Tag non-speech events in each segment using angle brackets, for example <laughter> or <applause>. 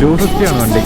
To ഫിഫ്റ്റിയാണ് വണ്ടി.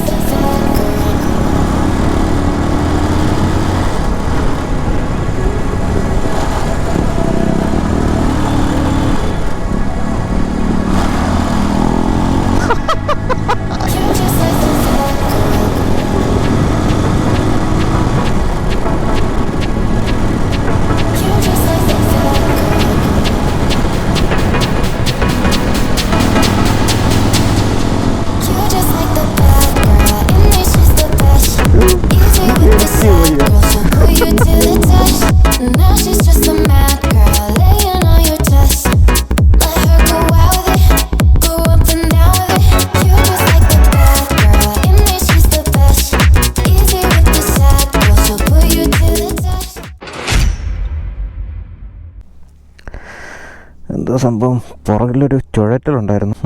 സംഭവം പുറകിലൊരു ചുഴറ്റലുണ്ടായിരുന്നു.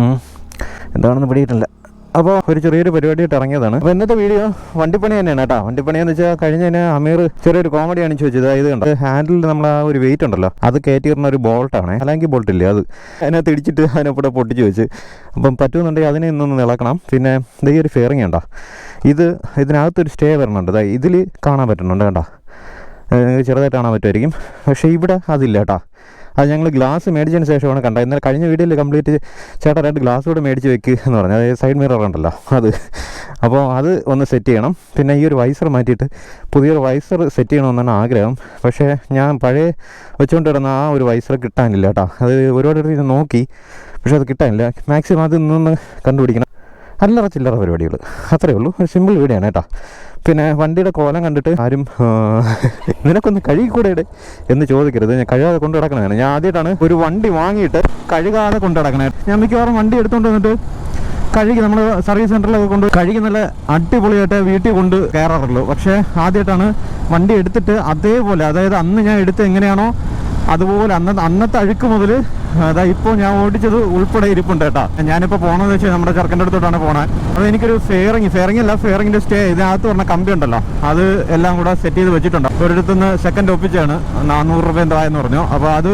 എന്താണെന്ന് പിടിയിട്ടില്ല. അപ്പോൾ ഒരു ചെറിയൊരു പരിപാടിയായിട്ട് ഇറങ്ങിയതാണ്. അപ്പോൾ ഇന്നത്തെ വീഡിയോ വണ്ടിപ്പണി തന്നെയാണ് കേട്ടോ. വണ്ടിപ്പണി എന്ന് വെച്ചാൽ കഴിഞ്ഞതിന് അമീർ ചെറിയൊരു കോമഡി കാണിച്ചു വെച്ചത്. ഇത് കണ്ടോ? ഹാൻഡിൽ നമ്മൾ ആ ഒരു വെയിറ്റ് ഉണ്ടല്ലോ. അത് കയറ്റിയിരുന്ന ഒരു ബോൾട്ടാണ് അല്ലെങ്കിൽ ബോൾട്ട് ഇല്ലേ അത്. അതിനകത്ത് ഇടിച്ചിട്ട് അതിനെപ്പോടെ പൊട്ടിച്ച് വെച്ച്. അപ്പം പറ്റുമെന്നുണ്ടെങ്കിൽ അതിനെ ഇന്നൊന്ന് ഇളക്കണം പിന്നെ ഈ ഒരു ഫെയറിങ് ഉണ്ടോ ഇത് ഇതിനകത്തൊരു സ്റ്റേ വരണുണ്ട് അതായത് ഇതിൽ കാണാൻ പറ്റുന്നുണ്ട് കേട്ടോ ചെറുതായിട്ട് കാണാൻ പറ്റുമായിരിക്കും. പക്ഷേ ഇവിടെ അതില്ല കേട്ടോ. അത് ഞങ്ങൾ ഗ്ലാസ് മേടിച്ചതിന് ശേഷമാണ് കണ്ടത്. ഇന്നലെ കഴിഞ്ഞ വീഡിയോയിൽ കംപ്ലീറ്റ് ചേട്ടാ രണ്ട് ഗ്ലാസ് കൂടെ മേടിച്ച് വെക്കുക എന്ന് പറഞ്ഞു. അതായത് സൈഡ് മിറർ ഉണ്ടല്ലോ അത്. അപ്പോൾ അത് ഒന്ന് സെറ്റ് ചെയ്യണം. പിന്നെ ഈ ഒരു വൈസർ മാറ്റിയിട്ട് പുതിയൊരു വൈസർ സെറ്റ് ചെയ്യണമെന്നാണ് ആഗ്രഹം. പക്ഷേ ഞാൻ പഴയ വെച്ചുകൊണ്ട് കിടന്ന ആ ഒരു വൈസർ കിട്ടാനില്ല കേട്ടോ. അത് ഒരുപാട് നോക്കി പക്ഷേ അത് കിട്ടാനില്ല. മാക്സിമം അത് നിന്ന് കണ്ടുപിടിക്കണം. അല്ലറ ചില്ലറ പരിപാടികൾ. അത്രയേ ഉള്ളൂ. ഒരു സിമ്പിൾ വീഡിയോ ആണ് കേട്ടോ. പിന്നെ വണ്ടിയുടെ കോലം കണ്ടിട്ട് ആരും നിനക്കൊന്ന് കഴുകിക്കൂടെ ഇടെ എന്ന് ചോദിക്കരുത്. ഞാൻ കഴുകാതെ കൊണ്ടു നടക്കണതാണ്. ഞാൻ ആദ്യമായിട്ടാണ് ഒരു വണ്ടി വാങ്ങിയിട്ട് കഴുകാതെ കൊണ്ടു നടക്കണേ ഞാൻ മിക്കവാറും വണ്ടി എടുത്തുകൊണ്ട് വന്നിട്ട് കഴുകി നമ്മൾ സർവീസ് സെന്ററിലൊക്കെ കൊണ്ട് കഴുകി നല്ല അടിപൊളിയായിട്ട് വീട്ടിൽ കൊണ്ട് കയറാറുള്ളൂ പക്ഷേ ആദ്യമായിട്ടാണ് വണ്ടി എടുത്തിട്ട് അതേപോലെ അതായത് അന്ന് ഞാൻ എടുത്ത് എങ്ങനെയാണോ അതുപോലെ അന്ന് അന്നത്തെ അഴുക്ക് മുതൽ അതാ ഇപ്പോൾ ഞാൻ ഓടിച്ചത് ഉൾപ്പെടെ ഇരിപ്പുണ്ട് കേട്ടോ. ഞാനിപ്പോൾ പോകണമെന്ന് വെച്ചാൽ നമ്മുടെ ചെറുക്കന്റെ അടുത്തോട്ടാണ് പോണത് അത് എനിക്കൊരു ഫെയറിങ് ഫെയറിങ് അല്ല ഫെയറിങ്ങിന്റെ സ്റ്റേ ഇതിനകത്ത് പറഞ്ഞ കമ്പി ഉണ്ടല്ലോ അത് എല്ലാം കൂടെ സെറ്റ് ചെയ്ത് വെച്ചിട്ടുണ്ട്. ഒരിടത്തുനിന്ന് സെക്കൻഡ് ഒപ്പിച്ചാണ് നാനൂറ് രൂപ എന്തോ എന്ന് പറഞ്ഞു. അപ്പോൾ അത്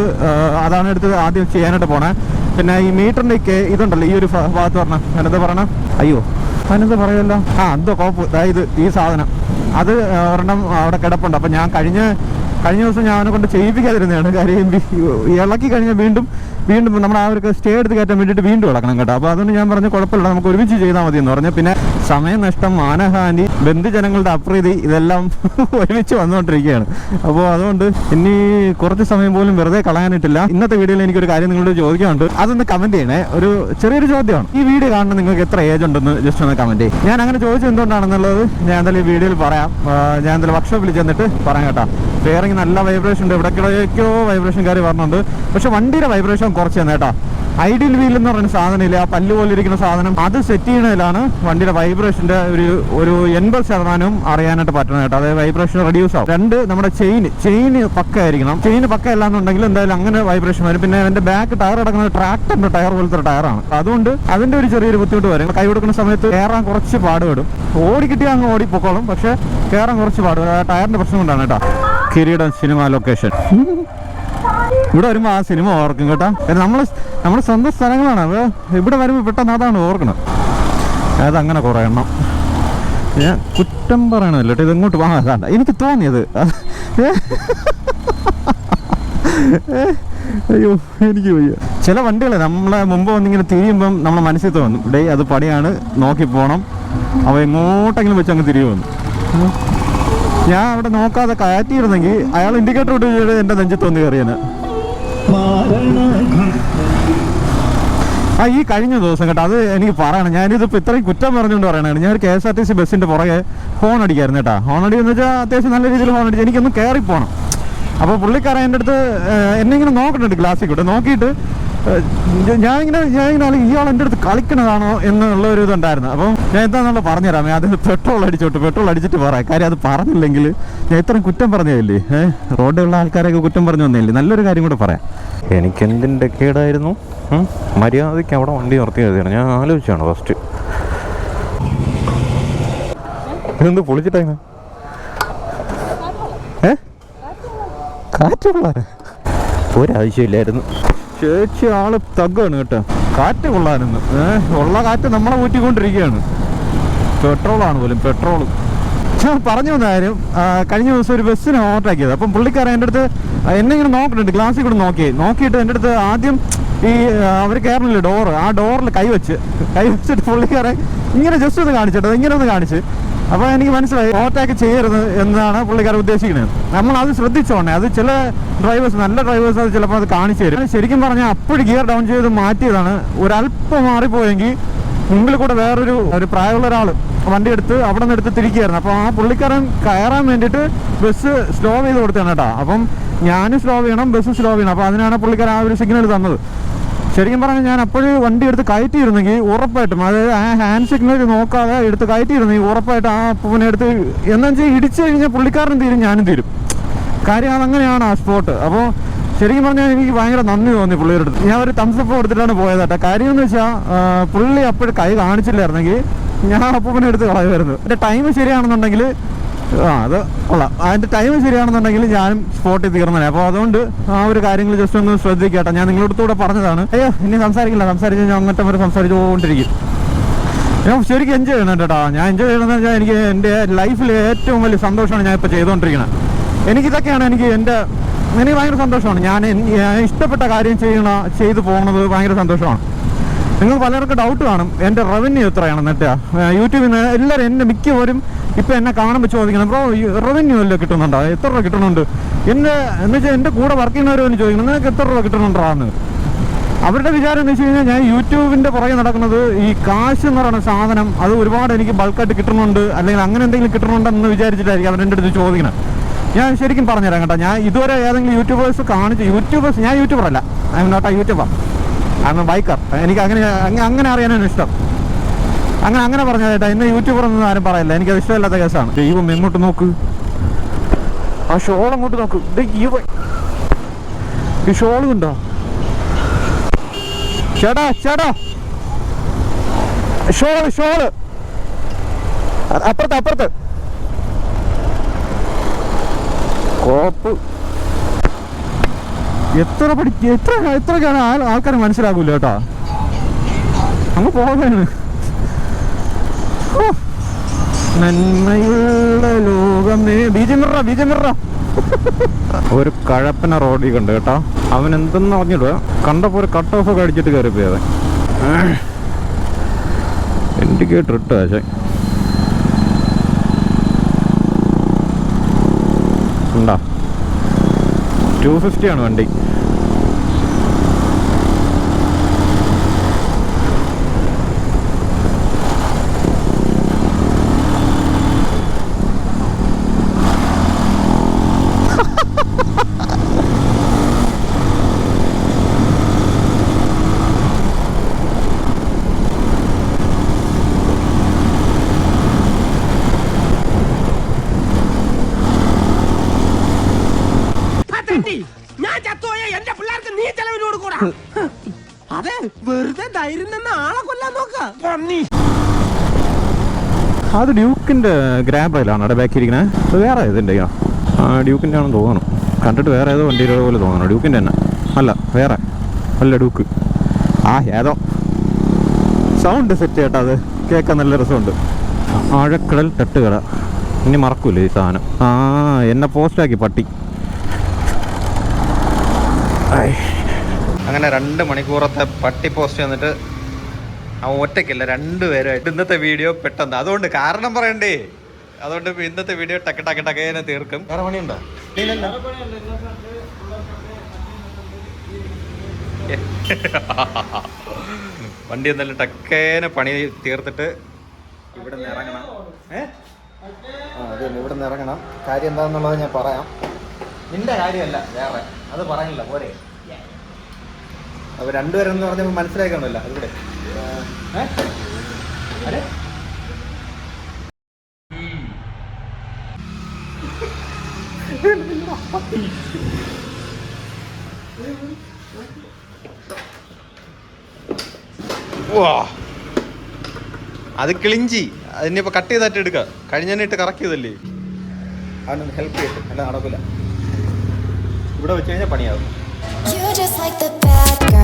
അതാണ് എടുത്ത് ആദ്യം ചെയ്യാനായിട്ട് പോണേ. പിന്നെ ഈ മീറ്ററിന്റെ ഒക്കെ ഇതുണ്ടല്ലോ ഈ ഒരു ഭാഗത്ത് പറഞ്ഞ ഞാനെന്താ പറയണം? അയ്യോ അതിനെന്താ പറയുമല്ലോ ആ എന്തോ കോപ്പ് അതായത് ഈ സാധനം. അത് ഒരെണ്ണം അവിടെ കിടപ്പുണ്ട്. അപ്പം ഞാൻ കഴിഞ്ഞ കഴിഞ്ഞ ദിവസം ഞാൻ അവനെ കൊണ്ട് ചെയ്യിപ്പിക്കാതിരുന്നതാണ്. കാര്യം ഇളക്കി കഴിഞ്ഞാൽ വീണ്ടും വീണ്ടും നമ്മൾ ആ ഒരു സ്റ്റേ എടുത്ത് കയറ്റാൻ വേണ്ടിയിട്ട് വീണ്ടും ഇളക്കണം കേട്ടോ. അപ്പോൾ അതുകൊണ്ട് ഞാൻ പറഞ്ഞു കുഴപ്പമില്ല നമുക്ക് ഒരുമിച്ച് ചെയ്താൽ മതി എന്ന് പറഞ്ഞു. പിന്നെ സമയനഷ്ടം മാനഹാനി ബന്ധുജനങ്ങളുടെ അപ്രീതി ഇതെല്ലാം <laughs> ഒരുമിച്ച് വന്നുകൊണ്ടിരിക്കുകയാണ്. അപ്പോൾ അതുകൊണ്ട് ഇനി കുറച്ച് സമയം പോലും വെറുതെ കളയാനിട്ടില്ല. ഇന്നത്തെ വീഡിയോയിൽ എനിക്കൊരു കാര്യം നിങ്ങളോട് ചോദിക്കാനുണ്ട്. അതൊന്ന് കമന്റ് ചെയ്യണേ. ഒരു ചെറിയൊരു ചോദ്യമാണ്. ഈ വീഡിയോ കാണുന്ന നിങ്ങൾക്ക് എത്ര ഏജ് ഉണ്ടെന്ന് ജസ്റ്റ് ഒന്ന് കമന്റ് ചെയ്യും. ഞാൻ അങ്ങനെ ചോദിച്ചത് എന്തുകൊണ്ടാണെന്നുള്ളത് ഞാൻ എന്തായാലും ഈ വീഡിയോയിൽ പറയാം. ഞാൻ എന്തായാലും വർക്ക്ഷോപ്പിൽ ചെന്നിട്ട് പറയാം കേട്ടോ. ഫെയറിങ് നല്ല വൈബ്രേഷൻ ഉണ്ട്. ഇവിടേക്കിടയ്ക്കോ വൈബ്രേഷൻ കയറി വരുന്നുണ്ട് പക്ഷെ വണ്ടിയുടെ വൈബ്രേഷൻ കുറച്ച് തന്നെ കേട്ടോ. ഐഡിയൽ വീൽ എന്ന് പറയുന്ന സാധനമില്ല. ആ പല്ല് പോലെ ഇരിക്കുന്ന സാധനം. അത് സെറ്റ് ചെയ്യുന്നതിലാണ് വണ്ടിയുടെ വൈബ്രേഷന്റെ ഒരു ഒരു എൺപത് ശതമാനവും അറിയാനായിട്ട് പറ്റണം കേട്ടോ. അതായത് വൈബ്രേഷൻ റെഡ്യൂസ് ആവും. രണ്ട് നമ്മുടെ ചെയിൻ ചെയിൻ പക്ക ആയിരിക്കണം. ചെയിൻ പക്ക അല്ലാന്നുണ്ടെങ്കിൽ എന്തായാലും അങ്ങനെ വൈബ്രേഷൻ വരും. പിന്നെ അതിന്റെ ബാക്ക് ടയർ അടക്കുന്നത് ട്രാക്ടറിന്റെ ടയർ പോലത്തെ ടയറാണ് അതുകൊണ്ട് അതിന്റെ ഒരു ചെറിയൊരു ബുദ്ധിമുട്ട് വരും. കൈ കൊടുക്കുന്ന സമയത്ത് കയറാൻ കുറച്ച് പാടുപെടും. ഓടി അങ്ങ് ഓടിപ്പോക്കോളും. പൊക്കോളും പക്ഷെ കയറാൻ കുറച്ച് പാടുപെടും. ടയറിന്റെ പ്രശ്നം കൊണ്ടാണ് കേട്ടോ. കിരീടം സിനിമ ലൊക്കേഷൻ ഇവിടെ വരുമ്പോൾ ആ സിനിമ ഓർക്കും കേട്ടോ. നമ്മൾ നമ്മുടെ സ്വന്തം സ്ഥലങ്ങളാണ്. അത് ഇവിടെ വരുമ്പോൾ പെട്ടെന്ന് അതാണ് ഓർക്കണം അതങ്ങനെ കുറേ എണ്ണം. ഞാൻ കുറ്റം പറയണമല്ലോ കേട്ടോ. ഇതെങ്ങോട്ട് വാങ്ങാണ്ട എനിക്ക് തോന്നിയത്? അയ്യോ എനിക്ക് വയ്യ. ചില വണ്ടികൾ നമ്മളെ മുമ്പ് വന്നിങ്ങനെ തിരിയുമ്പം നമ്മളെ മനസ്സിൽ തോന്നും. ഡേ അത് പണിയാണ്. നോക്കി പോകണം അവ എങ്ങോട്ടെങ്കിലും വെച്ച് അങ്ങ് ഉം. ഞാൻ അവിടെ നോക്കാതെ കയറ്റിയിരുന്നെങ്കിൽ അയാൾ ഇൻഡിക്കേറ്റർ ഇട്ട് എന്റെ നെഞ്ചത്ത് വന്ന് കയറിയാണ് ആ ഈ കഴിഞ്ഞ ദിവസം കേട്ടോ അത് എനിക്ക് പറയണം. ഞാനിതിപ്പോൾ ഇത്രയും കുറ്റം പറഞ്ഞുകൊണ്ട് പറയണതാണ്. ഞാൻ K S R T C ബസ്സിന്റെ പുറകെ ഹോൺ അടിക്കായിരുന്നു കേട്ടോ. ഫോൺ അടിയെന്ന് വെച്ചാൽ അത്യാവശ്യം നല്ല രീതിയിൽ ഫോൺ അടിച്ച് എനിക്കൊന്ന് കയറി പോകണം അപ്പോൾ പുള്ളിക്കാരൻ എന്റെ അടുത്ത് എന്നെ ഇങ്ങനെ നോക്കണുണ്ട് ഗ്ലാസ്സിൽ കൂടെ. നോക്കിയിട്ട് ഞാനിങ്ങനെ ഞാനിങ്ങനെ അല്ലെങ്കിൽ ഇയാൾ എന്റെ അടുത്ത് കളിക്കണതാണോ എന്നുള്ള ഒരു ഇതുണ്ടായിരുന്നു. അപ്പോൾ ഞാൻ എന്താണെന്നുള്ള പറഞ്ഞുതരാം. അത് പെട്രോൾ അടിച്ചോട്ട് പെട്രോൾ അടിച്ചിട്ട് പറയാം കാര്യം അത് പറഞ്ഞില്ലെങ്കിൽ ഞാൻ ഇത്രയും കുറ്റം പറഞ്ഞതല്ലേ? ഏഹ് റോഡിലുള്ള ആൾക്കാരൊക്കെ കുറ്റം പറഞ്ഞു വന്നില്ലേ നല്ലൊരു കാര്യം കൂടെ പറയാം. എനിക്ക് എന്തിന്റെ കേടായിരുന്നു മര്യാദയ്ക്ക് അവിടെ വണ്ടി നിർത്തി കഴിഞ്ഞാൽ ഞാൻ ആലോചിച്ചാണ് ഫസ്റ്റ് ഇതെന്ത് പൊളിച്ചിട്ടാ ഏ കാറ്റുള്ള ഒരാവശ്യമില്ലായിരുന്നു. ചേച്ചി ആൾ തഗ്ഗാണ് കേട്ടോ. കാറ്റ് കൊള്ളാനെന്ന്. ഏഹ് ഉള്ള കാറ്റ് നമ്മളെ ഊറ്റിക്കൊണ്ടിരിക്കുകയാണ്. പെട്രോളാണ് പോലും പെട്രോൾ ഞാൻ പറഞ്ഞു വന്ന കഴിഞ്ഞ ദിവസം ഒരു ബസ്സിനെ ഓവർടേക്ക് ചെയ്ത്. അപ്പം പുള്ളിക്കാരൻ എന്റെ അടുത്ത് എന്നെ ഇങ്ങനെ നോക്കുന്നുണ്ട് ഗ്ലാസ്സിൽ കൂടെ നോക്കി. നോക്കിയിട്ട് എന്റെ അടുത്ത് ആദ്യം ഈ അവർ കയറണില്ല ഡോറ്? ആ ഡോറിൽ കൈവച്ച് കൈവച്ചിട്ട് പുള്ളിക്കാരൻ ഇങ്ങനെ ജസ്റ്റ് ഒന്ന് കാണിച്ചിട്ടോ ഇങ്ങനെ ഒന്ന് കാണിച്ച്. അപ്പോൾ എനിക്ക് മനസ്സിലായി ഓവർടേക്ക് ചെയ്യരുത് എന്നാണ് പുള്ളിക്കാർ ഉദ്ദേശിക്കുന്നത്. നമ്മൾ അത് ശ്രദ്ധിച്ചോണേ. അത് ചില ഡ്രൈവേഴ്സ് നല്ല ഡ്രൈവേഴ്സ് അത് ചിലപ്പോൾ അത് കാണിച്ചു തരും. ശരിക്കും പറഞ്ഞാൽ അപ്പോഴും ഗിയർ ഡൗൺ ചെയ്ത് മാറ്റിയതാണ്. ഒരല്പം മാറിപ്പോയെങ്കിൽ മുമ്പിൽ കൂടെ വേറൊരു ഒരു പ്രായമുള്ള ഒരാൾ വണ്ടി എടുത്ത് അവിടെ നിന്ന് എടുത്ത് തിരിക്കുകയായിരുന്നു. അപ്പോൾ ആ പുള്ളിക്കാരൻ കയറാൻ വേണ്ടിയിട്ട് ബസ് സ്ലോ ചെയ്ത് കൊടുത്താണ് കേട്ടോ. അപ്പം ഞാനും സ്ലോ ചെയ്യണം ബസ് സ്ലോ ചെയ്യണം. അപ്പോൾ അതിനാണ് പുള്ളിക്കാരൻ ആ ഒരു സിഗ്നൽ തന്നത്. ശരിക്കും പറഞ്ഞാൽ ഞാൻ അപ്പോഴും വണ്ടി എടുത്ത് കയറ്റിയിരുന്നെങ്കിൽ ഉറപ്പായിട്ടും അതായത് ആ ഹാൻഡ് സിഗ്നൽ നോക്കാതെ എടുത്ത് കയറ്റിയിരുന്നെങ്കിൽ ഉറപ്പായിട്ട് ആ പൂവിനെ എടുത്ത് എന്താ വെച്ചാൽ ഇടിച്ചു കഴിഞ്ഞാൽ പുള്ളിക്കാരനും തീരും ഞാനും തീരും. കാര്യം അതങ്ങനെയാണ് ആ സ്പോട്ട് അപ്പോൾ ശരിക്കും പറഞ്ഞാൽ എനിക്ക് ഭയങ്കര നന്ദി തോന്നി പുള്ളിയുടെ അടുത്ത്. ഞാൻ ഒരു തംസപ്പ് കൊടുത്തിട്ടാണ് പോയത് കേട്ടോ. കാര്യം എന്ന് വെച്ചാൽ പുള്ളി അപ്പോഴും കൈ കാണിച്ചില്ലായിരുന്നെങ്കിൽ ഞാൻ അപ്പൂപ്പനെ എടുത്ത് കളയുമായിരുന്നു. എന്റെ ടൈം ശരിയാണെന്നുണ്ടെങ്കിൽ ആ അത് കൊള്ളാം. അതിന്റെ ടൈം ശരിയാണെന്നുണ്ടെങ്കിൽ ഞാനും സ്പോട്ടിൽ തീർന്നേ അപ്പോൾ അതുകൊണ്ട് ആ ഒരു കാര്യങ്ങൾ ജസ്റ്റ് ഒന്ന് ശ്രദ്ധിക്കട്ടെ. ഞാൻ നിങ്ങളുടെ കൂടെ പറഞ്ഞതാണ്. അയ്യോ ഇനി സംസാരിക്കില്ല. സംസാരിച്ച് ഞാൻ അങ്ങോട്ട് വരെ സംസാരിച്ചുകൊണ്ടിരിക്കും ഞാൻ ശരിക്കും എൻജോയ് ചെയ്യണം കേട്ടോ. ഞാൻ എൻജോയ് ചെയ്യണമെന്ന് വെച്ചാൽ എനിക്ക് എന്റെ ലൈഫിൽ ഏറ്റവും വലിയ സന്തോഷമാണ് ഞാൻ ഇപ്പോൾ ചെയ്തുകൊണ്ടിരിക്കുന്നത് എനിക്കിതൊക്കെയാണ് എനിക്ക് എന്റെ എനിക്ക് ഭയങ്കര സന്തോഷമാണ്. ഞാൻ ഇഷ്ടപ്പെട്ട കാര്യം ചെയ്യണ ചെയ്തു പോകുന്നത് ഭയങ്കര സന്തോഷമാണ്. നിങ്ങൾ പലർക്കും ഡൗട്ട് കാണും. എന്റെ റവന്യൂ എത്രയാണ് എന്നിട്ട് യൂട്യൂബിൽ നിന്ന് എല്ലാവരും എന്റെ മിക്കവരും ഇപ്പം എന്നെ കാണുമ്പോൾ ചോദിക്കണം ബ്രോ റവന്യൂ അല്ലേ കിട്ടുന്നുണ്ടോ? എത്ര രൂപ കിട്ടുന്നുണ്ട് എന്റെ എന്ന് വെച്ചാൽ എന്റെ കൂടെ വർക്ക് ചെയ്യുന്നവരോന്ന് ചോദിക്കണം നിനക്ക് എത്ര രൂപ കിട്ടുന്നുണ്ടോ അവരുടെ വിചാരം എന്ന് വെച്ച് കഴിഞ്ഞാൽ ഞാൻ യൂട്യൂബിന്റെ പുറകെ നടക്കുന്നത് ഈ കാശ് എന്ന് പറയുന്ന സാധനം അത് ഒരുപാട് എനിക്ക് ബൾക്കായിട്ട് കിട്ടുന്നുണ്ട് അല്ലെങ്കിൽ അങ്ങനെ എന്തെങ്കിലും കിട്ടുന്നുണ്ടെന്ന് വിചാരിച്ചിട്ടായിരിക്കും അവരെന്റെ അടുത്ത് ചോദിക്കണം ഞാൻ ശരിക്കും പറഞ്ഞുതരാം കേട്ടോ. ഞാൻ ഇതുവരെ ഏതെങ്കിലും യൂട്യൂബേഴ്സ് കാണിച്ച് യൂട്യൂബേഴ്സ് ഞാൻ യൂട്യൂബർ അല്ല. I'm not a YouTuber I a biker എനിക്ക് അങ്ങനെ അങ്ങനെ അറിയാനാണ് ഇഷ്ടം. അങ്ങനെ അങ്ങനെ പറഞ്ഞേട്ടാ ഇന്ന് യൂട്യൂബർ ഒന്നും ആരും പറയില്ല. എനിക്ക് ഇഷ്ടമില്ലാത്ത കേസാണ്. ദൈവം എങ്ങോട്ട് നോക്ക്. ആ ഷോൾ അങ്ങോട്ട് നോക്ക്. ദൈവ ഈ- ഷോൾ ഉണ്ടോ ചേട്ടാ ചേട്ടാ. ഷോൾ ഷോൾ അപ്പുറത്ത് അപ്പുറത്ത്. കോപ്പ്. എത്ര പഠി എത്ര എത്രയൊക്കെയാണ് ആൾക്കാർ മനസ്സിലാക്കൂല കേട്ടോ. അങ്ങ് പോകാണ് ഓ, നന്മയുള്ള ലോകമേ ബീജമിറ ബീജമിറ ഒരു കഴപ്പന റോഡിൽ കണ്ട് കേട്ടോ. അവൻ എന്തെന്ന് പറഞ്ഞിട്ട് കണ്ടപ്പോൾ ഒരു കട്ട് ഓഫ് ഒക്കെ അടിച്ചിട്ട് കയറി പോയത് ഇൻഡിക്കേറ്റർ ഇട്ട പക്ഷേ ഉണ്ടാ? ടു ഫിഫ്റ്റി ആണ് വണ്ടി. <laughs> അതെ വെറുതെ ധൈര്യം തന്നെ ആളെ കൊല്ലാൻ നോക്ക. പന്നി. അത് ഡ്യൂക്കിന്റെ ഗ്രാബ് റെയിലാണ് അവിടെ ബാക്കി ഇരിക്കുന്നത് അത് വേറെ ഇതിന്റെ ആ ഡ്യൂക്കിന്റെ ആണെന്ന് തോന്നുന്നു. കണ്ടിട്ട് വേറെ ഏതോ വണ്ടിയുടെ പോലെ തോന്നുന്നു. ഡ്യൂക്കിന്റെ തന്നെ. അല്ല വേറെ. അല്ല ഡ്യൂക്ക്. ആ ഏതോ. സൗണ്ട് സെറ്റ് കേട്ടോ അത്. കേൾക്കാൻ നല്ല രസമുണ്ട്. ആഴക്കടൽ തട്ടുകട. ഇനി മറക്കൂലേ ഈ സാധനം? ആ എന്നെ പോസ്റ്റാക്കി പട്ടി. അങ്ങനെ രണ്ട് മണിക്കൂറത്തെ പട്ടി പോസ്റ്റ് വന്നിട്ട് അവൻ ഒറ്റയ്ക്കല്ല രണ്ടുപേരുമായിട്ട് ഇന്നത്തെ വീഡിയോ പെട്ടെന്ന്. അതുകൊണ്ട് കാരണം പറയണ്ടേ? അതുകൊണ്ട് ഇന്നത്തെ വീഡിയോ ടക്ക് ടക്ക് ടക്കേനെ തീർക്കും. വേറെ പണിയുണ്ടോ. വണ്ടി എന്തായാലും ടക്കേനെ പണി തീർത്തിട്ട് ഇവിടെ നിന്ന് ഇറങ്ങണം. ഏ? അതെ ഇവിടെ നിന്ന് ഇറങ്ങണം. കാര്യം എന്താണെന്നുള്ളത് ഞാൻ പറയാം. നിന്റെ കാര്യമല്ല വേറെ. അത് പറയുന്നില്ല പോരെ. അപ്പൊ രണ്ടുപേരെന്ന് പറഞ്ഞപ്പോൾ മനസ്സിലാക്കണമല്ലോ അതിവിടെ? വാ അത്? കിളിഞ്ചി. അതിനിപ്പോ കട്ട് ചെയ്തായിട്ട് എടുക്ക. കഴിഞ്ഞിട്ട് കറക്റ്റ് ചെയ്തല്ലേ? അവനൊന്ന് ഹെൽപ്പ് ചെയ്തിട്ട് അല്ല നടക്കില്ല ഇവിടെ വെച്ച് കഴിഞ്ഞാൽ പണിയാവും.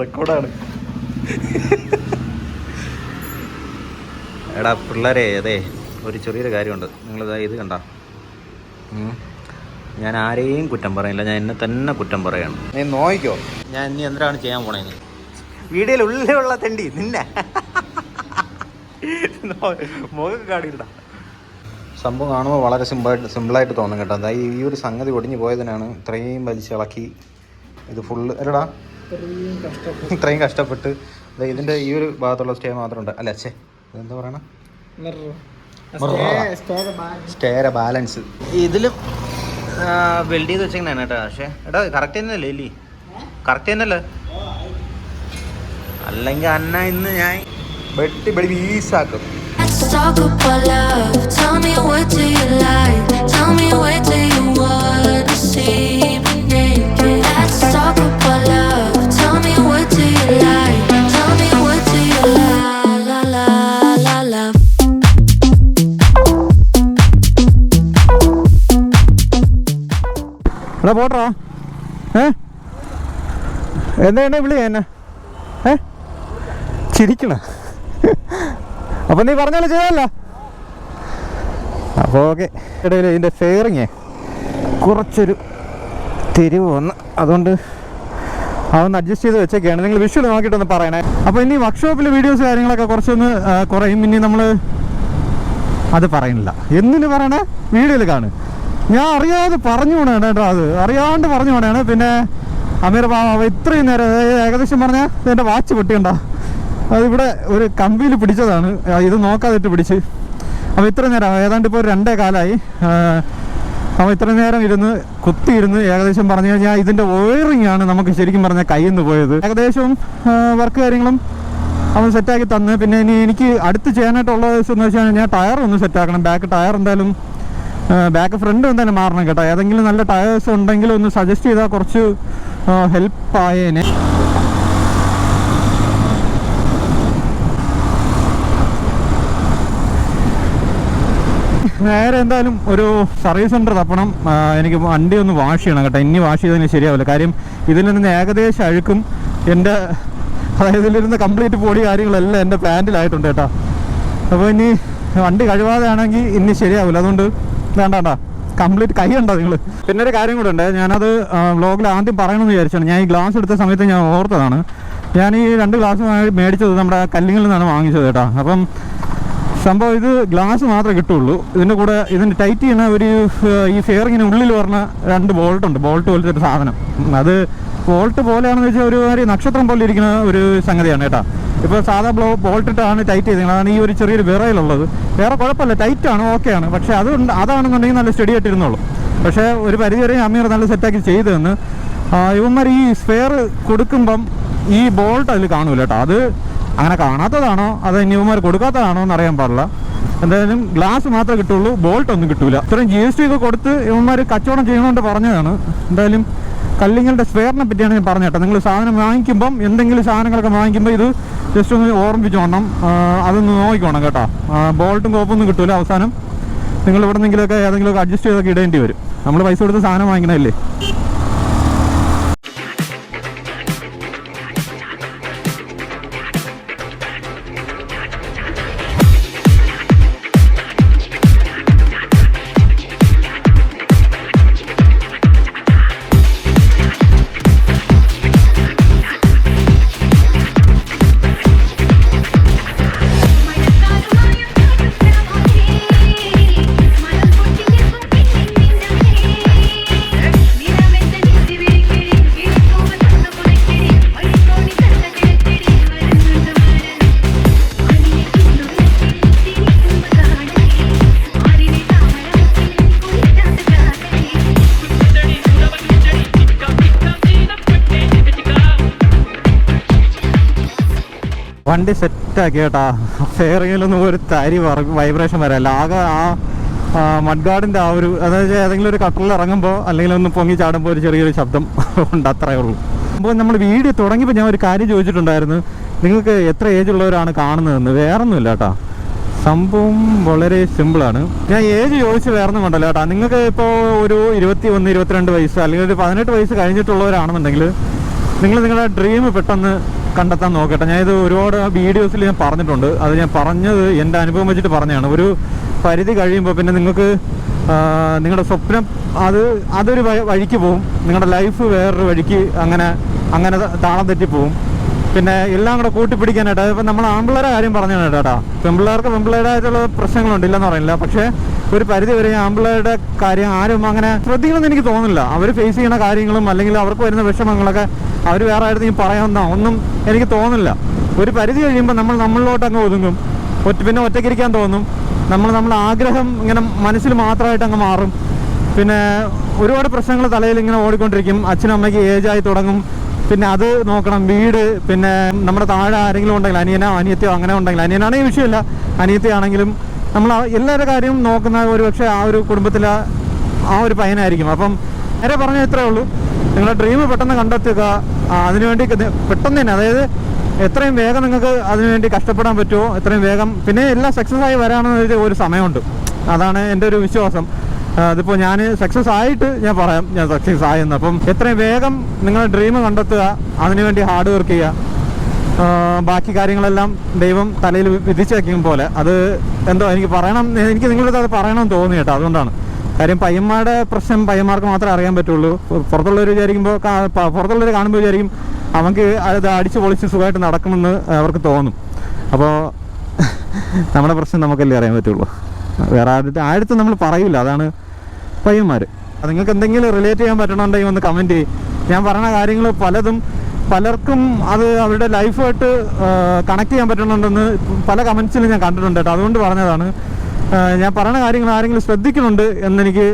റെക്കോർഡാണ് എടാ പിള്ളേരെ അതേ ഒരു ചെറിയൊരു കാര്യമുണ്ട്. നിങ്ങളിതാ ഇത് കണ്ട. ഞാൻ ആരെയും കുറ്റം പറയുന്നില്ല. ഞാൻ എന്നെ തന്നെ കുറ്റം പറയാണ്. നീ നോയിക്കോ. ഞാൻ ഇനി എന്തിനാണ് ചെയ്യാൻ പോണേന്ന്? വീടിയിൽ ഉള്ളിലുള്ള തെണ്ടി നിന്നെ. കാടിയിട്ടാ സംഭവം കാണുമ്പോൾ വളരെ സിമ്പിളായിട്ട് സിമ്പിളായിട്ട് തോന്നും കേട്ടോ. എന്താ ഈ ഒരു സംഗതി ഒടിഞ്ഞു പോയതിനാണ് ഇത്രയും വലിച്ചിളക്കി ഇത് ഫുള്ള് അല്ലടാ ഇത്രയും കഷ്ടപ്പെട്ട് ഇതിന്റെ ഈ ഒരു ഭാഗത്തുള്ള സ്റ്റേ മാത്രം ഉണ്ട് അല്ല അച്ഛേ ഇതെന്താ പറയണ? സ്റ്റേര ബാലൻസ്. ഇതിലും വെൽഡ് ചെയ്ത് വെച്ചെങ്ങനെയാണ് കേട്ടോ പക്ഷേ എടാ കറക്റ്റ് തന്നെയല്ലേ ഇല്ലേ കറക്റ്റ് തന്നെയല്ലേ? അല്ലെങ്കിൽ അന്ന ഇന്ന് ഞാൻ വെട്ടി വെടി വീസാക്കും. Let's talk about love. എടാ പോട്ടോ ഏ? എന്താ എന്നെ വിളി എന്നെ? ഏ? ചിരിക്കണ. അപ്പം നീ പറഞ്ഞാലും ചെയ്യാമല്ലോ അപ്പോൾ ഓക്കെ. ഇടയിൽ ഇതിന്റെ ഫെയറിങ് കുറച്ചൊരു തിരിവ് വന്ന് അതുകൊണ്ട് അതൊന്ന് അഡ്ജസ്റ്റ് ചെയ്ത് വെച്ചൊക്കെയാണ് നിങ്ങൾ വിഷ്വൽ നോക്കിയിട്ടൊന്ന് പറയണേ. അപ്പോൾ ഇനി വർക്ക്ഷോപ്പിൽ വീഡിയോസ് കാര്യങ്ങളൊക്കെ കുറച്ചൊന്ന് കുറയും. ഇനി നമ്മൾ അത് പറയുന്നില്ല എന്തിനു പറയണേ? വീഡിയോയിൽ കാണും. ഞാൻ അറിയാതെ പറഞ്ഞു പോണാണ് കേട്ടോ അത്. അറിയാണ്ട് പറഞ്ഞു പോണാണ് പിന്നെ അമീർ പാവ ഇത്രയും നേരം ഏകദേശം പറഞ്ഞാൽ എന്റെ വാച്ച് പൊട്ടിയുണ്ട അതിവിടെ ഒരു കമ്പിയിൽ പിടിച്ചതാണ്. ഇത് നോക്കാതിട്ട് പിടിച്ച്. അപ്പോൾ ഇത്ര നേരം ഏതാണ്ട് ഇപ്പോൾ രണ്ടേ കാലമായി അപ്പോൾ ഇത്ര നേരം ഇരുന്ന് കുത്തിയിരുന്ന് ഏകദേശം പറഞ്ഞു കഴിഞ്ഞാൽ ഇതിന്റെ വയറിംഗ് ആണ് നമുക്ക് ശരിക്കും പറഞ്ഞാൽ കയ്യിൽ നിന്ന് പോയത്. ഏകദേശം വർക്ക് കാര്യങ്ങളും അവൻ സെറ്റാക്കി തന്ന്. പിന്നെ ഇനി എനിക്ക് അടുത്ത് ചെയ്യാനായിട്ടുള്ള എന്ന് വെച്ചാൽ ഞാൻ ടയർ ഒന്ന് സെറ്റാക്കണം ബാക്ക് ടയർ എന്തായാലും ബാക്ക് ഫ്രണ്ട് തന്നെ മാറണം കേട്ടോ. ഏതെങ്കിലും നല്ല ടയേഴ്സ് ഉണ്ടെങ്കിൽ ഒന്ന് സജസ്റ്റ് ചെയ്താൽ കുറച്ച് ഹെൽപ്പ് ആയേനെ. നേരെ എന്തായാലും ഒരു സർവീസ് സെന്റർ തപ്പണം. എനിക്ക് വണ്ടി ഒന്ന് വാഷ് ചെയ്യണം കേട്ടോ. ഇനി വാഷ് ചെയ്തതിന് ശരിയാവില്ല. കാര്യം ഇതിൽ നിന്ന് ഏകദേശം അഴുക്കും. എന്റെ അതായത് ഇതിലിരുന്ന് കംപ്ലീറ്റ് പൊടി കാര്യങ്ങളെല്ലാം എന്റെ പ്ലാന്റിലായിട്ടുണ്ട് കേട്ടോ. അപ്പോൾ ഇനി വണ്ടി കഴുകാതെ ആണെങ്കിൽ ഇനി ശരിയാവില്ല. അതുകൊണ്ട് വേണ്ടാ കംപ്ലീറ്റ് കൈ ഉണ്ടോ നിങ്ങൾ പിന്നെ ഒരു കാര്യം കൂടെ ഉണ്ട്. ഞാനത് വ്ളോഗിൽ ആദ്യം പറയണമെന്ന് വിചാരിച്ചാണ്. ഞാൻ ഈ ഗ്ലാസ് എടുത്ത സമയത്ത് ഞാൻ ഓർത്തതാണ്. ഞാൻ ഈ രണ്ട് ഗ്ലാസ് മേടിച്ചത് നമ്മുടെ കല്ലിങ്ങിൽ നിന്നാണ് വാങ്ങിച്ചത് കേട്ടോ. അപ്പം സംഭവം ഇത് ഗ്ലാസ് മാത്രമേ കിട്ടുള്ളൂ. ഇതിന്റെ കൂടെ ഇതിന് ടൈറ്റ് ചെയ്യുന്ന ഒരു ഈ ഫെയറിങ്ങിന് ഉള്ളിൽ പറഞ്ഞ രണ്ട് ബോൾട്ട് ഉണ്ട്. ബോൾട്ട് പോലത്തെ ഒരു സാധനം. അത് ബോൾട്ട് പോലെയാണെന്ന് വെച്ചാൽ ഒരു നക്ഷത്രം പോലെ ഇരിക്കുന്ന ഒരു സംഗതിയാണ് കേട്ടോ. ഇപ്പോൾ സാധാ ബ്ലോ ബോൾട്ടിട്ടാണ് ടൈറ്റ് ചെയ്തത് അതാണ് ഈ ഒരു ചെറിയൊരു വിറയിലുള്ളത്. വേറെ കുഴപ്പമില്ല. ടൈറ്റാണ് ആണ് ഓക്കെ ആണ് പക്ഷേ അതുകൊണ്ട് അതാണെന്നുണ്ടെങ്കിൽ നല്ല സ്റ്റഡി ആയിട്ടിരുന്നുള്ളൂ പക്ഷേ ഒരു പരിധി വരെ അമീർ നല്ല സെറ്റാക്കി ചെയ്തു തന്ന് ആ, ഇവന്മാർ ഈ സ്പെയർ കൊടുക്കുമ്പം ഈ ബോൾട്ട് അതിൽ കാണൂല കേട്ടോ. അത് അങ്ങനെ കാണാത്തതാണോ? അത് ഇനിവന്മാർ കൊടുക്കാത്തതാണോ എന്ന് അറിയാൻ പാടില്ല. എന്തായാലും ഗ്ലാസ് മാത്രമേ കിട്ടുള്ളൂ ബോൾട്ട് ഒന്നും കിട്ടൂല. ഇത്രയും ജി എസ് ടി ഒക്കെ കൊടുത്ത് ഇവന്മാർ കച്ചവടം ചെയ്യണമെന്ന് പറഞ്ഞതാണ്. എന്തായാലും കല്ലിങ്ങളുടെ സ്പെയറിനെ പറ്റിയാണ് ഞാൻ പറഞ്ഞത് കേട്ടോ. നിങ്ങൾ സാധനം വാങ്ങിക്കുമ്പം എന്തെങ്കിലും സാധനങ്ങളൊക്കെ വാങ്ങിക്കുമ്പോൾ ഇത് ജസ്റ്റ് ഒന്ന് ഓർമ്മിപ്പിച്ചോണം. അതൊന്ന് നോക്കിക്കോണം കേട്ടോ. ബോൾട്ടും കോപ്പൊന്നും കിട്ടൂല അവസാനം. നിങ്ങൾ ഇവിടെ നിന്നെങ്കിലൊക്കെ ഏതെങ്കിലുമൊക്കെ അഡ്ജസ്റ്റ് ചെയ്തൊക്കെ ഇടേണ്ടി വരും. നമ്മൾ പൈസ കൊടുത്ത് സാധനം വാങ്ങിക്കണമല്ലേ വണ്ടി സെറ്റാക്കി കേട്ടാ. ഫെയറിങ്ങിലൊന്നും ഒരു തരി വൈബ്രേഷൻ വരാല്ല ആകെ ആ മഡ്ഗാർഡിന്റെ ആ ഒരു അതായത് ഏതെങ്കിലും ഒരു കട്ടറിൽ ഇറങ്ങുമ്പോൾ അല്ലെങ്കിൽ ഒന്ന് പൊങ്ങി ചാടുമ്പോൾ ഒരു ചെറിയൊരു ശബ്ദം ഉണ്ട് അത്രേ ഉള്ളൂ. അപ്പോൾ നമ്മൾ വീഡിയോ തുടങ്ങിയപ്പോൾ ഞാൻ ഒരു കാര്യം ചോദിച്ചിട്ടുണ്ടായിരുന്നു. നിങ്ങൾക്ക് എത്ര ഏജ് ഉള്ളവരാണ് കാണുന്നതെന്ന്? വേറൊന്നുമില്ല കേട്ടോ. സംഭവം വളരെ സിമ്പിളാണ് ഞാൻ ഏജ് ചോദിച്ച് വേറൊന്നും കണ്ടല്ലോ കേട്ടോ. നിങ്ങൾക്ക് ഇപ്പോൾ ഒരു ഇരുപത്തി ഒന്ന് ഇരുപത്തിരണ്ട് വയസ്സ് അല്ലെങ്കിൽ ഒരു പതിനെട്ട് വയസ്സ് കഴിഞ്ഞിട്ടുള്ളവരാണെന്നുണ്ടെങ്കിൽ നിങ്ങൾ നിങ്ങളുടെ ഡ്രീം പെട്ടെന്ന് കണ്ടെത്താൻ നോക്കട്ടെ. ഞാൻ ഇത് ഒരുപാട് വീഡിയോസിൽ ഞാൻ പറഞ്ഞിട്ടുണ്ട്. അത് ഞാൻ പറഞ്ഞത് എന്റെ അനുഭവം വെച്ചിട്ട് പറഞ്ഞതാണ്. ഒരു പരിധി കഴിയുമ്പോൾ പിന്നെ നിങ്ങൾക്ക് നിങ്ങളുടെ സ്വപ്നം അത് അതൊരു വഴിക്ക് പോവും. നിങ്ങളുടെ ലൈഫ് വേറൊരു വഴിക്ക് അങ്ങനെ അങ്ങനെ താളം തെറ്റി പോവും. പിന്നെ എല്ലാം കൂടെ കൂട്ടിപ്പിടിക്കാനായിട്ട് അതിപ്പോൾ നമ്മൾ ആമ്പിള്ളേരെ കാര്യം പറഞ്ഞാണ് കേട്ടോ. പെമ്പിള്ളേർക്ക് പെമ്പിള്ളേരായിട്ടുള്ള പ്രശ്നങ്ങളുണ്ട് ഇല്ലെന്ന് പറയുന്നില്ല. പക്ഷേ ഒരു പരിധി വരെ ആമ്പിളയുടെ കാര്യം ആരും അങ്ങനെ ശ്രദ്ധിക്കണമെന്ന് എനിക്ക് തോന്നുന്നില്ല. അവർ ഫേസ് ചെയ്യുന്ന കാര്യങ്ങളും അല്ലെങ്കിൽ അവർക്ക് വരുന്ന വിഷമങ്ങളൊക്കെ അവർ വേറെ ആയിരുന്നു പറയാമെന്നോ ഒന്നും എനിക്ക് തോന്നുന്നില്ല. ഒരു പരിധി കഴിയുമ്പോൾ നമ്മൾ നമ്മളിലോട്ട് അങ്ങ് ഒതുങ്ങും. ഒറ്റ പിന്നെ ഒറ്റയ്ക്കിരിക്കാൻ തോന്നും. നമ്മൾ നമ്മുടെ ആഗ്രഹം ഇങ്ങനെ മനസ്സിൽ മാത്രമായിട്ട് അങ്ങ് മാറും. പിന്നെ ഒരുപാട് പ്രശ്നങ്ങൾ തലയിൽ ഇങ്ങനെ ഓടിക്കൊണ്ടിരിക്കും. അച്ഛനും അമ്മയ്ക്ക് ഏജായി തുടങ്ങും. പിന്നെ അത് നോക്കണം. വീട് പിന്നെ നമ്മുടെ താഴെ ആരെങ്കിലും ഉണ്ടെങ്കിൽ അനിയനോ അനിയത്തിയോ അങ്ങനെ ഉണ്ടെങ്കിൽ അനിയനാണെങ്കിൽ വിഷയമില്ല. അനിയത്തിയാണെങ്കിലും നമ്മൾ എല്ലാവരുടെ കാര്യവും നോക്കുന്ന ഒരു പക്ഷെ ആ ഒരു കുടുംബത്തിലെ ആ ഒരു പയ്യനായിരിക്കും. അപ്പം നേരെ പറഞ്ഞ ഇത്രേ ഉള്ളൂ. നിങ്ങളുടെ ഡ്രീം പെട്ടെന്ന് കണ്ടെത്തുക അതിനുവേണ്ടി പെട്ടെന്ന് തന്നെ അതായത് എത്രയും വേഗം നിങ്ങൾക്ക് അതിനുവേണ്ടി കഷ്ടപ്പെടാൻ പറ്റുമോ എത്രയും വേഗം പിന്നെ എല്ലാം സക്സസ് ആയി വരാണെന്ന് ഒരു സമയമുണ്ട്. അതാണ് എന്റെ ഒരു വിശ്വാസം. അതിപ്പോൾ ഞാൻ സക്സസ് ആയിട്ട് ഞാൻ പറയാം ഞാൻ സക്സസ് ആയെന്ന്. അപ്പം എത്രയും വേഗം നിങ്ങളുടെ ഡ്രീം കണ്ടെത്തുക അതിനുവേണ്ടി ഹാർഡ് വർക്ക് ചെയ്യുക. ബാക്കി കാര്യങ്ങളെല്ലാം ദൈവം തലയിൽ വിധിച്ചു വയ്ക്കും പോലെ. അത് എന്തോ എനിക്ക് പറയണം എനിക്ക് നിങ്ങളുടെ അത് പറയണമെന്ന് തോന്നി കേട്ടോ അതുകൊണ്ടാണ്. കാര്യം പയ്യന്മാരുടെ പ്രശ്നം പയ്യന്മാർക്ക് മാത്രമേ അറിയാൻ പറ്റുള്ളൂ. പുറത്തുള്ളവർ വിചാരിക്കുമ്പോൾ പുറത്തുള്ളവർ കാണുമ്പോൾ വിചാരിക്കും അവർക്ക് അത് അടിച്ചു പൊളിച്ച് സുഖമായിട്ട് നടക്കുമെന്ന് അവർക്ക് തോന്നും. അപ്പോൾ <laughs> നമ്മുടെ പ്രശ്നം നമുക്കല്ലേ അറിയാൻ പറ്റുള്ളൂ. വേറെ ആരുടെ ആരുടെ നമ്മൾ പറയില്ല അതാണ് പയ്യന്മാർ നിങ്ങൾക്ക് എന്തെങ്കിലും റിലേറ്റ് ചെയ്യാൻ പറ്റണമെന്നുണ്ടെങ്കിൽ ഒന്ന് കമന്റ് ചെയ്യും. ഞാൻ പറയുന്ന കാര്യങ്ങൾ പലതും പലർക്കും അത് അവരുടെ ലൈഫായിട്ട് കണക്ട് ചെയ്യാൻ പറ്റുന്നുണ്ടെന്ന് പല കമൻസിലും ഞാൻ കണ്ടിട്ടുണ്ട് കേട്ടോ. അതുകൊണ്ട് പറഞ്ഞതാണ്. ഞാൻ പറയുന്ന കാര്യങ്ങൾ ആരെങ്കിലും ശ്രദ്ധിക്കുന്നുണ്ട് എന്നെനിക്ക്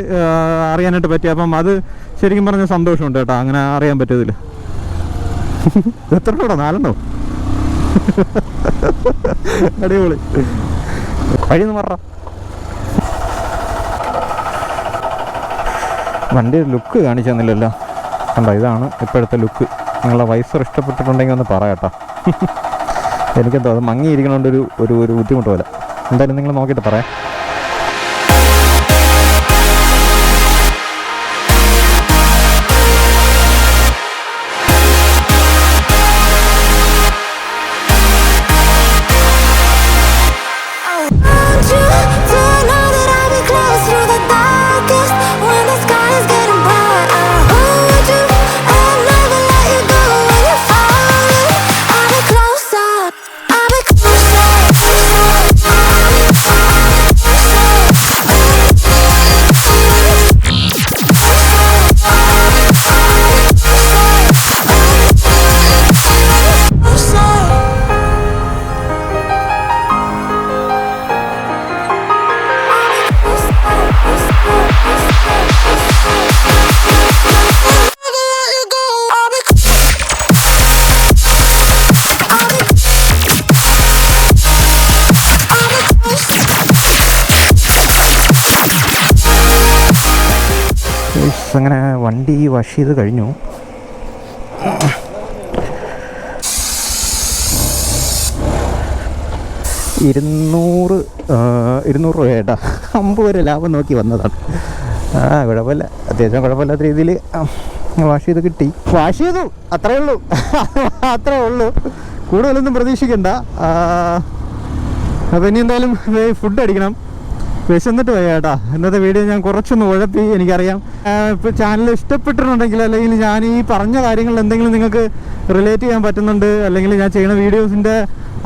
അറിയാനായിട്ട് പറ്റി. അപ്പം അത് ശരിക്കും പറഞ്ഞ സന്തോഷമുണ്ട് കേട്ടോ. അങ്ങനെ അറിയാൻ പറ്റിയതിൽ. എത്ര കൂടെ നാലെണ്ണോ? അടിപൊളി. വഴി പറ വണ്ടി ലുക്ക് കാണിച്ചു തന്നില്ലല്ലോ. കണ്ടോ ഇതാണ് ഇപ്പോഴത്തെ ലുക്ക്. നിങ്ങളുടെ വൈസർ ഇഷ്ടപ്പെട്ടിട്ടുണ്ടെങ്കിൽ ഒന്ന് പറയാട്ടോ എനിക്കെന്തോ അത് മങ്ങിയിരിക്കണോണ്ടൊരു ഒരു ഒരു ഒരു ബുദ്ധിമുട്ട് പോലെ. എന്തായാലും നിങ്ങൾ നോക്കിയിട്ട് പറയാം. വാഷ് ചെയ്ത് കഴിഞ്ഞു. ഇരുന്നൂറ് ഇരുന്നൂറ് രൂപ ഏട്ടാ അമ്പത് വരെ ലാഭം നോക്കി വന്നതാണ്. ആ കുഴപ്പമില്ല. അത്യാവശ്യം കുഴപ്പമില്ലാത്ത രീതിയിൽ വാഷ് ചെയ്ത് കിട്ടി. വാഷ് ചെയ്തു. അത്രേ ഉള്ളൂ. അത്രേ ഉള്ളൂ. കൂടുതലൊന്നും പ്രതീക്ഷിക്കണ്ട. അപ്പം ഇനി എന്തായാലും ഫുഡ് അടിക്കണം. വിശന്നിട്ട് പോയ കേട്ടോ. ഇന്നത്തെ വീഡിയോ ഞാൻ കുറച്ചൊന്ന് ഉഴപ്പി എനിക്കറിയാം. ഇപ്പോൾ ചാനൽ ഇഷ്ടപ്പെട്ടിട്ടുണ്ടെങ്കിൽ അല്ലെങ്കിൽ ഞാൻ ഈ പറഞ്ഞ കാര്യങ്ങളിൽ എന്തെങ്കിലും നിങ്ങൾക്ക് റിലേറ്റ് ചെയ്യാൻ പറ്റുന്നുണ്ട് അല്ലെങ്കിൽ ഞാൻ ചെയ്യുന്ന വീഡിയോസിന്റെ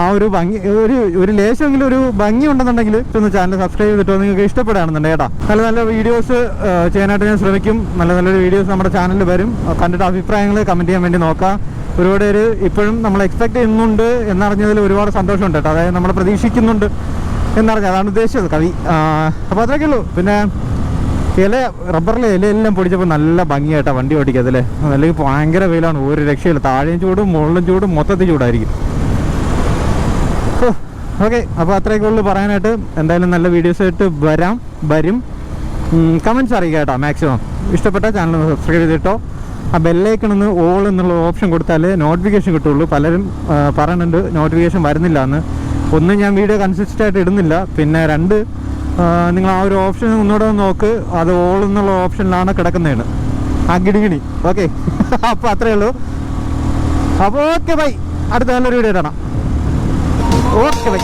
ആ ഒരു ഭംഗി ഒരു ഒരു ലേശമെങ്കിലും ഒരു ഭംഗി ഉണ്ടെന്നുണ്ടെങ്കിൽ ഒന്ന് ചാനൽ സബ്സ്ക്രൈബ് ചെയ്തിട്ടോ നിങ്ങൾക്ക് ഇഷ്ടപ്പെടുകയാണെന്നുണ്ട് കേട്ടോ. നല്ല നല്ല വീഡിയോസ് ചെയ്യാനായിട്ട് ഞാൻ ശ്രമിക്കും. നല്ല നല്ലൊരു വീഡിയോസ് നമ്മുടെ ചാനലിൽ വരും. കണ്ടിട്ട് അഭിപ്രായങ്ങൾ കമന്റ് ചെയ്യാൻ വേണ്ടി നോക്കാം. ഒരുപാട് പേര് ഇപ്പോഴും നമ്മൾ എക്സ്പെക്ട് ചെയ്യുന്നുണ്ട് എന്നറിഞ്ഞതിൽ ഒരുപാട് സന്തോഷമുണ്ട് കേട്ടോ. അതായത് നമ്മൾ പ്രതീക്ഷിക്കുന്നുണ്ട്. എന്നറിഞ്ഞ അതാണ് ഉദ്ദേശിച്ചത്. കവി അപ്പോൾ അത്രയൊക്കെ ഉള്ളൂ. പിന്നെ ഇല റബ്ബറിലെ ഇലയെല്ലാം പൊടിച്ചപ്പോൾ നല്ല ഭംഗിയായിട്ടാണ് വണ്ടി ഓടിക്കാത്തല്ലേ അല്ലെങ്കിൽ ഭയങ്കര വെയിലാണ്. ഒരു രക്ഷയില്ല. താഴെയും ചൂടും മുകളിലും ചൂടും മൊത്തത്തിൽ ചൂടായിരിക്കും. ഓക്കെ. അപ്പോൾ അത്രയൊക്കെ ഉള്ളു പറയാനായിട്ട്. എന്തായാലും നല്ല വീഡിയോസ് ആയിട്ട് വരാം വരും. കമന്റ്സ് അറിയിക്കുക കേട്ടോ മാക്സിമം ഇഷ്ടപ്പെട്ട ചാനൽ സബ്സ്ക്രൈബ് ചെയ്തിട്ടോ ആ ബെല്ലൈക്കൺ ഒന്ന് ഓൾ എന്നുള്ള ഓപ്ഷൻ കൊടുത്താൽ നോട്ടിഫിക്കേഷൻ കിട്ടുള്ളൂ. പലരും പറയുന്നുണ്ട് നോട്ടിഫിക്കേഷൻ വരുന്നില്ല എന്ന്. ഒന്ന് ഞാൻ വീഡിയോ കൺസിസ്റ്റന്റ് ആയിട്ട് ഇടുന്നില്ല. പിന്നെ രണ്ട് നിങ്ങൾ ആ ഒരു ഓപ്ഷൻ ഒന്നുകൂടെ നോക്ക്. അത് ഓൾ എന്നുള്ള ഓപ്ഷനിലാണ് കിടക്കുന്നതാണ് ആ ഗിടിഗിണി ഓക്കെ <laughs> അപ്പോൾ അത്രയേ ഉള്ളൂ. അപ്പോൾ ഓക്കെ ബൈ അടുത്ത നല്ലൊരു വീഡിയോ ഇടണം ഓക്കെ ബൈ